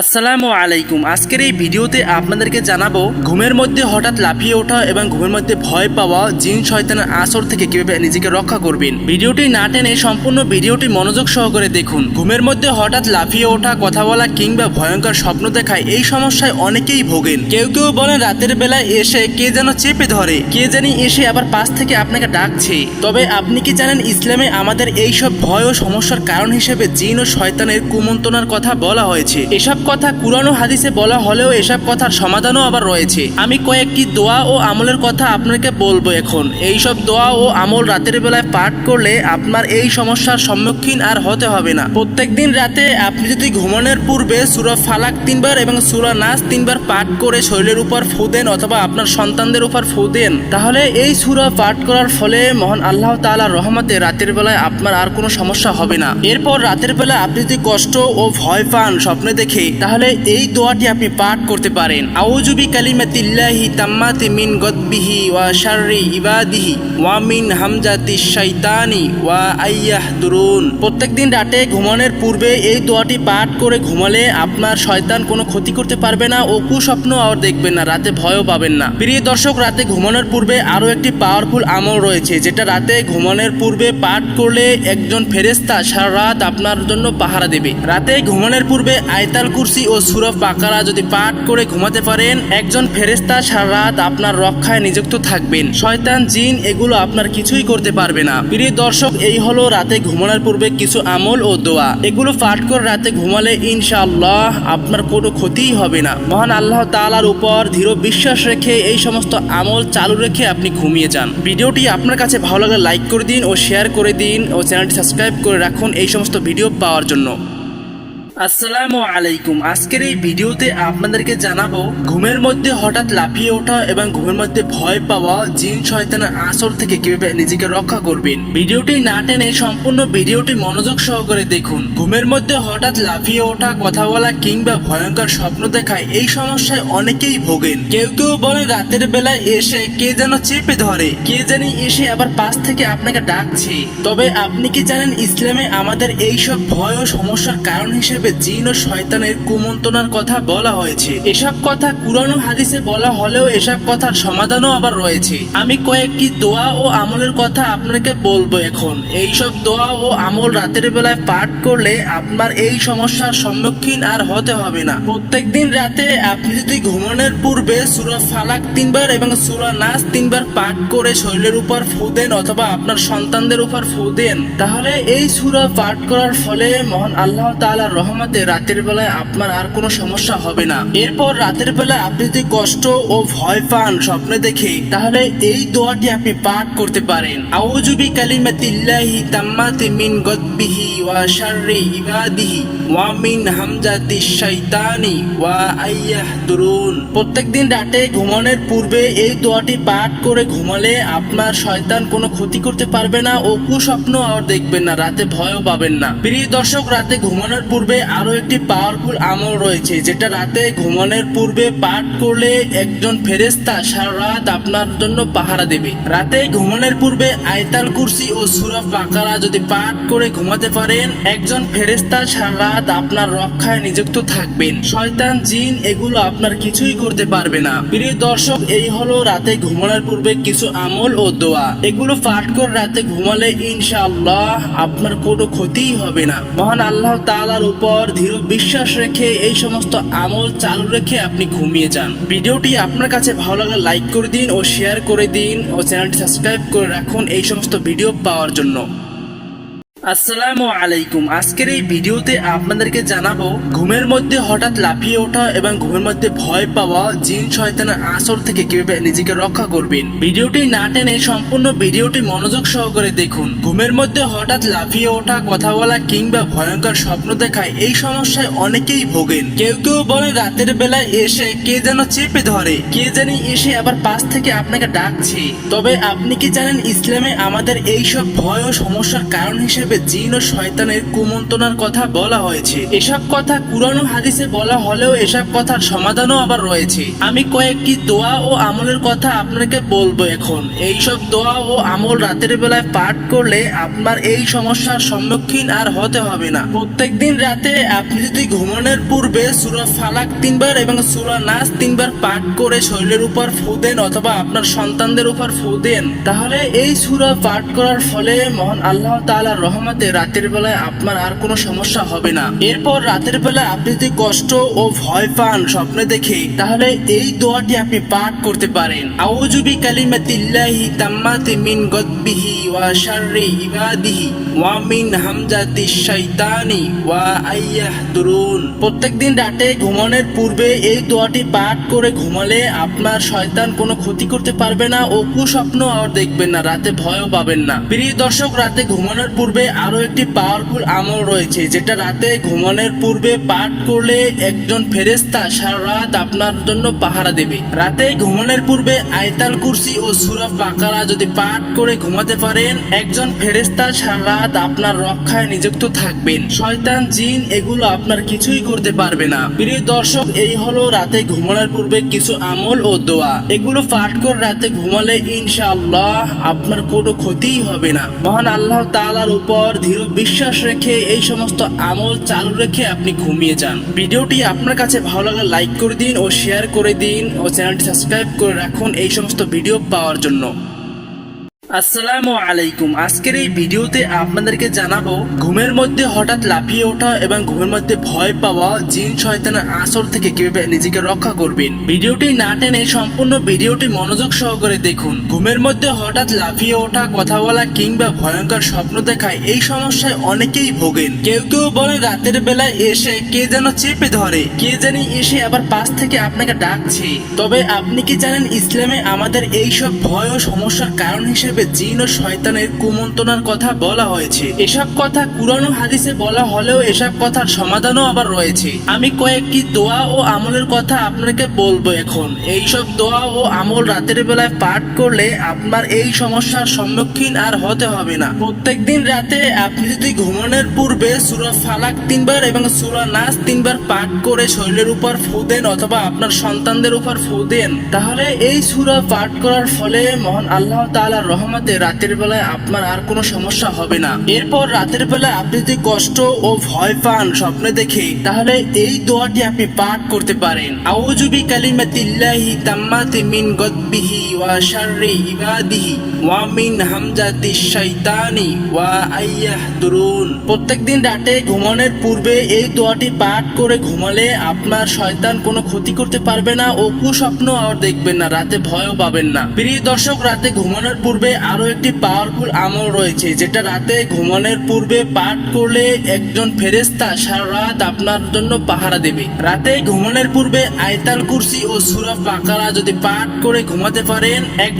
আসসালামু আলাইকুম। আজকের এই ভিডিওতে আপনাদেরকে জানাব, ঘুমের মধ্যে হঠাৎ লাফিয়ে ওঠা এবং ঘুমের মধ্যে ভয় পাওয়া জিন শয়তানের আসর থেকে কীভাবে নিজেকে রক্ষা করবেন। ভিডিওটি না টেনে সম্পূর্ণ ভিডিওটি মনোযোগ সহকারে দেখুন। ঘুমের মধ্যে হঠাৎ লাফিয়ে ওঠা, কথা বলা কিংবা ভয়ঙ্কর স্বপ্ন দেখায় এই সমস্যায় অনেকেই ভোগেন। কেউ কেউ বলেন রাতের বেলায় এসে কে যেন চেপে ধরে, কে জানি এসে আবার পাশ থেকে আপনাকে ডাকছে। তবে আপনি কি জানেন ইসলামে আমাদের এই সব ভয় ও সমস্যার কারণ হিসেবে জিন ও শয়তানের কুমন্ত্রণার কথা বলা হয়েছে? এসব কথা কুরআন ও হাদিসে বলা হলেও এসব কথার সমাধানও আবার রয়েছে। আমি কয়েকটি দোয়া ও আমলের কথা আপনাকে বলব এখন। এই সব দোয়া ও আমল রাতের বেলায় পাঠ করলে আপনার এই সমস্যার সম্মুখীন আর হতে হবে না। প্রত্যেকদিন রাতে আপনি যদি ঘুমানোর পূর্বে সুরা ফালাক তিনবার এবং সুরা নাস তিনবার পাঠ করে শরীরের উপর ফু দেন অথবা আপনার সন্তানদের উপর ফু দেন, তাহলে এই সুরা পাঠ করার ফলে মহান আল্লাহ তাআলার রহমতে রাতের বেলায় আপনার আর কোনো সমস্যা হবে না। এরপর রাতের বেলা আপনি যদি কষ্ট ও ভয় পান স্বপ্নে দেখে তাহলে এই দোয়াটি আপনি পাঠ করতে পারেন। আউজুবি কালিমাতিল্লাহি তাম্মাতি মিন গদবিহি ওয়া শাররি ইবাদিহি ওয়া মিন হামজাতি শাইতানি ওয়া আইয়াহ দুরুন প্রত্যেকদিন রাতে ঘুমানোর পূর্বে এই দোয়াটি পাঠ করে ঘুমালে আপনার শয়তান কোনো ক্ষতি করতে পারবে না ও কুস্বপ্ন আর দেখবেন না, রাতে ভয়ও পাবেন না। প্রিয় দর্শক, রাতে ঘুমানোর পূর্বে আরও একটি পাওয়ারফুল আমল রয়েছে, যেটা রাতে ঘুমানোর পূর্বে পাঠ করলে একজন ফেরেস্তা সারা রাত আপনার জন্য পাহারা দেবে। রাতে ঘুমানোর পূর্বে আয়তাল কুরসি ও সুরফ বাকারা যদি পাঠ করে ঘুমাতে পারেন, একজন ফেরেস্তা সারা রাত আপনার রক্ষায় নিযুক্ত থাকবেন। শয়তান, জিন এগুলো আপনার কিছুই করতে পারবে না। প্রিয় দর্শক, এই হলো রাতে ঘুমানোর পূর্বে কিছু আমল ও দোয়া। এগুলো পাঠ করে রাতে ঘুমালে ইনশাআল্লাহ আপনার কোনো ক্ষতিই হবে না। মহান আল্লাহ তাআলার উপর দৃঢ় বিশ্বাস রেখে এই সমস্ত আমল চালু রেখে আপনি ঘুমিয়ে যান। ভিডিওটি আপনার কাছে ভালো লাগলে লাইক করে দিন ও শেয়ার করে দিন ও চ্যানেলটি সাবস্ক্রাইব করে রাখুন এই সমস্ত ভিডিও পাওয়ার জন্য। আসসালামু আলাইকুম। আজকের এই ভিডিওতে আপনাদেরকে জানাব, ঘুমের মধ্যে হঠাৎ লাফিয়ে ওঠা এবং ঘুমের মধ্যে ভয় পাওয়া জিন শয়তানের আসর থেকে কীভাবে নিজেকে রক্ষা করবেন। ভিডিওটি না টেনে সম্পূর্ণ ভিডিওটি মনোযোগ সহকারে দেখুন। ঘুমের মধ্যে হঠাৎ লাফিয়ে ওঠা, কথা বলা কিংবা ভয়ঙ্কর স্বপ্ন দেখায় এই সমস্যায় অনেকেই ভোগেন। কেউ কেউ বলে রাতের বেলায় এসে কে যেন চেপে ধরে, কে জানি এসে আবার পাশ থেকে আপনাকে ডাকছে। তবে আপনি কি জানেন, ইসলামে আমাদের এইসব ভয় ও সমস্যার কারণ হিসেবে জিন ও শয়তানের কুমন্ত্রণার কথা বলা হয়েছে। এসব কথা কুরআন হাদিসে বলা হলেও এসব কথার সমাধানও আবার রয়েছে। আমি কয়েকটি দোয়া ও আমলের কথা আপনাকে বলব এখন। এই সব দোয়া ও আমল রাতের বেলায় পাঠ করলে আপনার এই সমস্যার সম্মুখীন আর হতে হবে না। প্রত্যেকদিন রাতে আপনি যদি ঘুমানোর পূর্বে সূরা ফালাক তিনবার এবং সূরা নাস তিনবার পাঠ করে শরীরের উপর ফু দেন অথবা আপনার সন্তানদের উপর ফু দেন, তাহলে এই সূরা পাঠ করার ফলে মহান আল্লাহ তাআলার রহমতে রাতের বেলায় আপনার আর কোনো সমস্যা হবে না। এরপর রাতের বেলায় আপনি যদি কষ্ট ও ভয় পান স্বপ্নে দেখে, তাহলে এই দোয়াটি আপনি পাঠ করতে পারেন। আউজুবি কালিমাতিল্লাহি তাম্মাতি মিন গদবিহি ওয়া শাররি ইবাদিহি ওয়া মিন হামজাতি শাইতানি ওয়া আইয়াহ দুরুন প্রত্যেকদিন রাতে ঘুমানোর পূর্বে এই দোয়াটি পাঠ করে ঘুমালে আপনার শয়তান কোনো ক্ষতি করতে পারবে না ও কুস্বপ্ন আর দেখবেন না, রাতে ভয়ও পাবেন না। প্রিয় দর্শক, রাতে ঘুমানোর পূর্বে আরও একটি পাওয়ারফুল আমল রয়েছে, যেটা রাতে ঘুমানোর পূর্বে পাঠ করলে একজন ফেরেস্তা সারা রাত আপনার জন্য পাহারা দেবে। রাতে ঘুমানোর পূর্বে আয়তাল কুরসি ও সুরফ বাকারা যদি পাঠ করে ঘুমাতে পারেন, একজন ফেরেস্তা সারা রাত আপনার রক্ষায় নিযুক্ত থাকবেন। শয়তান, জিন এগুলো আপনার কিছুই করতে পারবে না। প্রিয় দর্শক, এই হলো রাতে ঘুমানোর পূর্বে কিছু আমল ও দোয়া। এগুলো পাঠ করে রাতে ঘুমালে ইনশাআল্লাহ আপনার কোনো ক্ষতিই হবে না। মহান আল্লাহ তাআলার উপর দৃঢ় বিশ্বাস রেখে এই সমস্ত আমল চালু রেখে আপনি ঘুমিয়ে যান। ভিডিওটি আপনার কাছে ভালো লাগলে লাইক করে দিন ও শেয়ার করে দিন ও চ্যানেলটি সাবস্ক্রাইব করে রাখুন এই সমস্ত ভিডিও পাওয়ার জন্য। আসসালামু আলাইকুম। আজকের এই ভিডিওতে আপনাদেরকে জানাব, ঘুমের মধ্যে হঠাৎ লাফিয়ে ওঠা এবং ঘুমের মধ্যে ভয় পাওয়া জিন শয়তানের আসর থেকে কীভাবে নিজেকে রক্ষা করবেন। ভিডিওটি না টেনে সম্পূর্ণ ভিডিওটি মনোযোগ সহকারে দেখুন। ঘুমের মধ্যে হঠাৎ লাফিয়ে ওঠা, কথা বলা কিংবা ভয়ঙ্কর স্বপ্ন দেখায় এই সমস্যায় অনেকেই ভোগেন। কেউ কেউ বলে রাতের বেলায় এসে কে যেন চেপে ধরে, কে জানি এসে আবার পাশ থেকে আপনাকে ডাকছে। তবে আপনি কি জানেন, ইসলামে আমাদের এই সব ভয় ও সমস্যার কারণ হিসেবে হিসেবে জিন ও শয়তানের কুমন্ত্রণার কথা বলা হয়েছে। এসব কথা কুরআন ও হাদিসে বলা হলেও এসব কথার সমাধানও আবার রয়েছে। আমি কয়েকটি দোয়া ও আমলের কথা আপনাকে বলব এখন। এইসব দোয়া ও আমল রাতের বেলায় পাঠ করলে আপনার এই সমস্যার সম্মুখীন আর হতে হবে না। প্রত্যেকদিন রাতে আপনি যদি ঘুমানোর পূর্বে সূরা ফালাক তিনবার এবং সূরা নাস তিনবার পাঠ করে শরীরের উপর ফু দেন অথবা আপনার সন্তানদের উপর ফু দেন, তাহলে এই সূরা পাঠ করার ফলে মহান আল্লাহ তাআলার রহমতে রাতের বেলায় আপনার আর কোনো সমস্যা হবে না। এরপর রাতের বেলায় আপনি যদি কষ্ট ও ভয় পান স্বপ্নে দেখে, তাহলে এই দোয়াটি আপনি পাঠ করতে পারেন। আউযু বিকালিমাতিল্লাহি তাম্মাতি মিন গদবিহি ওয়া শাররি ইবাদিহি ওয়া মিন হামজাতি শাইতানি ওয়া আইয়াহদুরুন। প্রত্যেকদিন রাতে ঘুমানোর পূর্বে এই দোয়াটি পাঠ করে ঘুমালে আপনার শয়তান কোনো ক্ষতি করতে পারবে না ও কুস্বপ্ন আর দেখবেন না, রাতে ভয়ও পাবেন না। প্রিয় দর্শক, রাতে ঘুমানোর পূর্বে আরও একটি পাওয়ারফুল আমল রয়েছে, যেটা রাতে ঘুমানোর পূর্বে পাঠ করলে একজন ফেরেস্তা সারা রাত আপনার জন্য পাহারা দেবে। রাতে ঘুমানোর পূর্বে আয়তাল কুরসি ও সুরা বাকারা যদি পাঠ করে ঘুমাতে পারেন, একজন ফেরেস্তা সারা রাত আপনার রক্ষায় নিযুক্ত থাকবেন। শয়তান, জিন এগুলো আপনার কিছুই করতে পারবে না। প্রিয় দর্শক, এই হলো রাতে ঘুমানোর পূর্বে কিছু আমল ও দোয়া। এগুলো পাঠ করে রাতে ঘুমালে ইনশাআল্লাহ আপনার কোনো ক্ষতিই হবে না। মহান আল্লাহ তাআলার উপর দৃঢ় বিশ্বাস রেখে এই সমস্ত আমল চালু রেখে আপনি ঘুমিয়ে যান। ভিডিওটি আপনার কাছে ভালো লাগলে লাইক করে দিন ও শেয়ার করে দিন ও চ্যানেলটি সাবস্ক্রাইব করে রাখুন এই সমস্ত ভিডিও পাওয়ার জন্য। আসসালামু আলাইকুম। আজকের এই ভিডিওতে আপনাদেরকে জানাব, ঘুমের মধ্যে হঠাৎ লাফিয়ে ওঠা এবং ঘুমের মধ্যে ভয় পাওয়া জিন শয়তানের আসর থেকে কীভাবে নিজেকে রক্ষা করবেন। ভিডিওটি না টেনে সম্পূর্ণ ভিডিওটি মনোযোগ সহকারে দেখুন। ঘুমের মধ্যে হঠাৎ লাফিয়ে ওঠা, কথা বলা কিংবা ভয়ঙ্কর স্বপ্ন দেখায় এই সমস্যায় অনেকেই ভোগেন। কেউ কেউ বলে রাতের বেলায় এসে কে যেন চেপে ধরে, কে জানি এসে আবার পাশ থেকে আপনাকে ডাকছে। তবে আপনি কি জানেন ইসলামে আমাদের এই সব ভয় ও সমস্যার কারণ হিসেবে জিন ও শয়তানের কুমন্ত্রণার কথা বলা হয়েছে। এসব কথা কুরআন হাদিসে বলা হলেও এসব কথার সমাধানও আবার রয়েছে। আমি কয়েকটি দোয়া ও আমলের কথা আপনাকে বলব এখন। এইসব দোয়া ও আমল রাতের বেলায় পাঠ করলে আপনার এই সমস্যার সম্মুখীন আর হতে হবে না। প্রত্যেকদিন রাতে আপনি যদি ঘুমানোর পূর্বে সূরা ফালাক তিনবার এবং সূরা নাস তিনবার পাঠ করে শরীরের উপর ফু দেন অথবা আপনার সন্তানদের উপর ফু দেন, তাহলে এই সূরা পাঠ করার ফলে মহান আল্লাহ তাআলার রহমতে রাতের বেলায় আপনার আর কোনো সমস্যা হবে না। এরপর রাতের বেলায় আপনি যদি কষ্ট ও ভয় পান স্বপ্নে দেখে, তাহলে এই দোয়াটি আপনি পাঠ করতে পারেন। আউযু বিকালিমাতিল্লাহি তাম্মাতি মিন গদবিহি ওয়া শাররি ইবাদিহি ওয়া মিন হামজাতি শাইতানি ওয়া আইয়াহদুরুন। প্রত্যেকদিন রাতে ঘুমানোর পূর্বে এই দোয়াটি পাঠ করে ঘুমালে আপনার শয়তান কোনো ক্ষতি করতে পারবে না ও কুস্বপ্ন আর দেখবেন না, রাতে ভয়ও পাবেন না। প্রিয় দর্শক, রাতে ঘুমানোর পূর্বে আরও একটি পাওয়ারফুল আমল রয়েছে, যেটা রাতে ঘুমানোর পূর্বে পাঠ করলে একজন ফেরেস্তা সারা রাত আপনার জন্য পাহারা দেবে। রাতে ঘুমানোর পূর্বে আয়তাল কুরসি ও সুরা পাকারা যদি পাঠ করে ঘুমাতে পারেন, এক